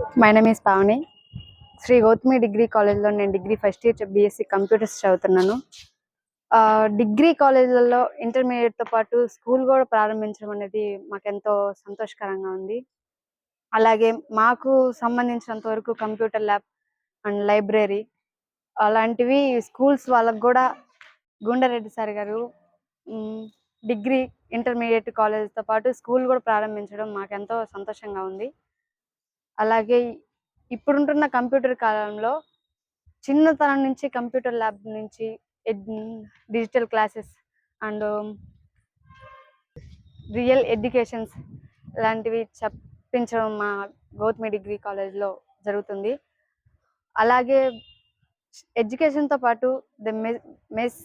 My name is Pavani Sri Gautami degree కాలేజ్లో నేను degree first year BSc computers చదువుతున్నాను. ఆ, డిగ్రీ కాలేజీలలో ఇంటర్మీడియట్తో పాటు స్కూల్ కూడా ప్రారంభించడం అనేది మాకెంతో సంతోషకరంగా ఉంది. అలాగే మాకు సంబంధించినంత వరకు కంప్యూటర్ ల్యాబ్ అండ్ లైబ్రరీ అలాంటివి స్కూల్స్ వాళ్ళకు కూడా గుండారెడ్డి సార్ గారు డిగ్రీ ఇంటర్మీడియట్ కాలేజ్తో పాటు స్కూల్ కూడా ప్రారంభించడం మాకెంతో సంతోషంగా ఉంది. అలాగే ఇప్పుడుంటున్న కంప్యూటర్ కాలంలో చిన్నతనం నుంచి కంప్యూటర్ ల్యాబ్ నుంచి digital classes and real educations లాంటివి చెప్పించడం మా గౌతమి డిగ్రీ కాలేజ్లో జరుగుతుంది. అలాగే ఎడ్యుకేషన్తో పాటు ద మెస్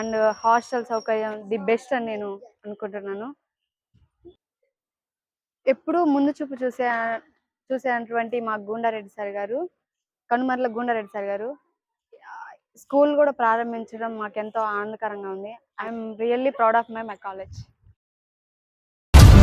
అండ్ హాస్టల్ సౌకర్యం ది బెస్ట్ అని నేను అనుకుంటున్నాను. ఎప్పుడు ముందు చూపు చూసే చూసేటువంటి మా గూండారెడ్డి సార్ గారు కనుమర్ల గూండారెడ్డి సార్ గారు స్కూల్ కూడా ప్రారంభించడం మాకెంతో ఆనందకరంగా ఉంది. I'm really proud of my my college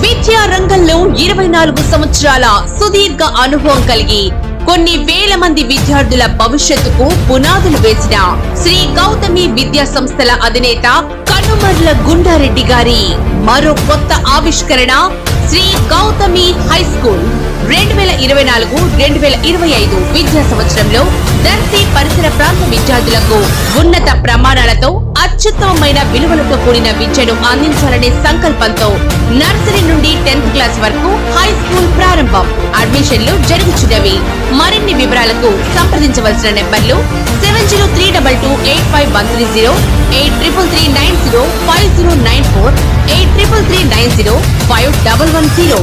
విద్యా రంగంలో ఇరవై నాలుగు సంవత్సరాల సుదీర్ఘ అనుభవం కలిగి కొన్ని వేల మంది విద్యార్థుల భవిష్యత్తుకు పునాదులు వేసిన శ్రీ గౌతమి విద్యా సంస్థల అధినేత కనుమర్ల గుండారెడ్డి గారి మరో కొత్త ఆవిష్కరణ శ్రీ గౌతమి హై స్కూల్. రెండు వేల ఇరవై నాలుగు రెండు వేల ఇరవై ఐదు విద్యా సంవత్సరంలో దర్శి పరిసర ప్రాంత విద్యార్థులకు ఉన్నత ప్రమాణాలతో అత్యుత్తమమైన విలువలతో కూడిన విద్యను అందించాలనే సంకల్పంతో నర్సరీ నుండి టెన్త్ క్లాస్ వరకు హై స్కూల్ ప్రారంభం. అడ్మిషన్లు జరుగుతున్నవి మరిన్ని వివరాలకు సంప్రదించవలసిన నెంబర్లు seven zero three double two eight five one three zero eight triple three nine zero five zero nine four eight triple three nine zero five double one zero.